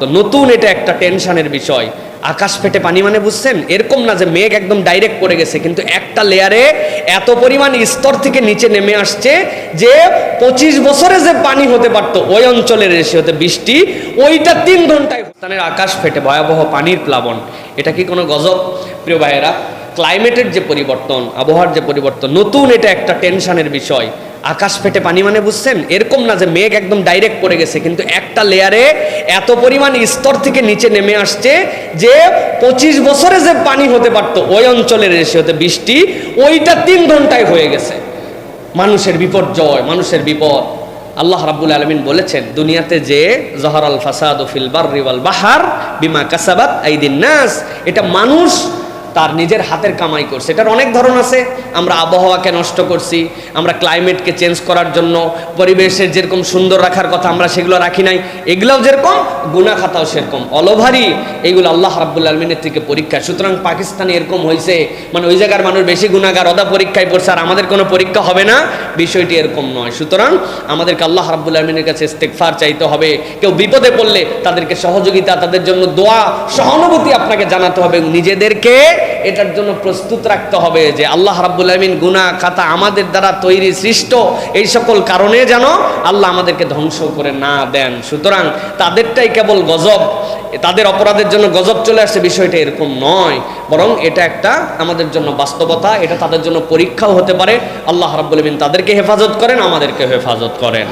তো নতুন এটা একটা টেনশনের বিষয়। আকাশ ফেটে পানি মানে বুঝছেন? এরকম না যে মেঘ একদম ডাইরেক্ট পড়ে গেছে, কিন্তু একটা লেয়ারে এত পরিমাণ স্তর থেকে নিচে নেমে আসছে যে পঁচিশ বছরে যে পানি হতে পারতো ওই অঞ্চলের হতে বৃষ্টি, ওইটা তিন ঘন্টায় স্থানের আকাশ ফেটে ভয়াবহ পানির প্লাবন। এটা কি কোনো গজব? প্রিয় ভাইয়েরা ক্লাইমেটের যে পরিবর্তন, আবহাওয়ার যে পরিবর্তন, নতুন এটা একটা টেনশনের বিষয়। আকাশ ফেটে পানি মানে বুঝছেন? এরকম না যে মেঘ একদম ডাইরেক্ট পড়ে গেছে, কিন্তু একটা লেয়ারে এত পরিমাণ স্তর থেকে নিচে নেমে আসছে যে পঁচিশ বছরে যে পানি হতে পারতো ওই অঞ্চলের হতে বৃষ্টি, ওইটা তিন ঘন্টায় হয়ে গেছে। মানুষের বিপর্যয় মানুষের বিপদ। আল্লাহ রাব্বুল আলমিন বলেছেন, দুনিয়াতে যে জহর আল ফাসাদ ফিল বাহার বিমা কাসাবাত আইদিন নাস, এটা মানুষ তার নিজের হাতের কামাই করছে। এটার অনেক ধরন আছে। আমরা আবহাওয়াকে নষ্ট করছি, আমরা ক্লাইমেটকে চেঞ্জ করার জন্য, পরিবেশের যেরকম সুন্দর রাখার কথা আমরা সেগুলো রাখি নাই, এগুলোও যেরকম গুনা খাতাও সেরকম অলভারই এইগুলো আল্লাহ রাব্বুল আলমিনের থেকে পরীক্ষা। সুতরাং পাকিস্তানে এরকম হয়েছে মানে ওই জায়গার মানুষ বেশি গুণাগার অদা পরীক্ষায় পড়ছে, আর আমাদের কোনো পরীক্ষা হবে না, বিষয়টি এরকম নয়। সুতরাং আমাদেরকে আল্লাহ রাব্বুল আলমিনের কাছে ইস্তেকফার চাইতে হবে। কেউ বিপদে পড়লে তাদেরকে সহযোগিতা, তাদের জন্য দোয়া, সহানুভূতি আপনাকে জানাতে হবে নিজেদেরকে এটার জন্য প্রস্তুত রাখতে হবে যে আল্লাহ রাব্বুল আলমিন গুনাহ খাতা আমাদের দ্বারা তৈরি সৃষ্ট এই সকল কারণে যেন আল্লাহ আমাদেরকে ধ্বংস করে না দেন। সুতরাং তাদেরটাই কেবল গজব। তাদের অপরাধের জন্য গজব চলে আসছে, বিষয়টা এরকম নয়। বরং এটা একটা আমাদের জন্য বাস্তবতা, এটা তাদের জন্য পরীক্ষাও হতে পারে। আল্লাহ রাব্বুল আলমিন তাদেরকে হেফাজত করেন আমাদেরকে হেফাজত করেন।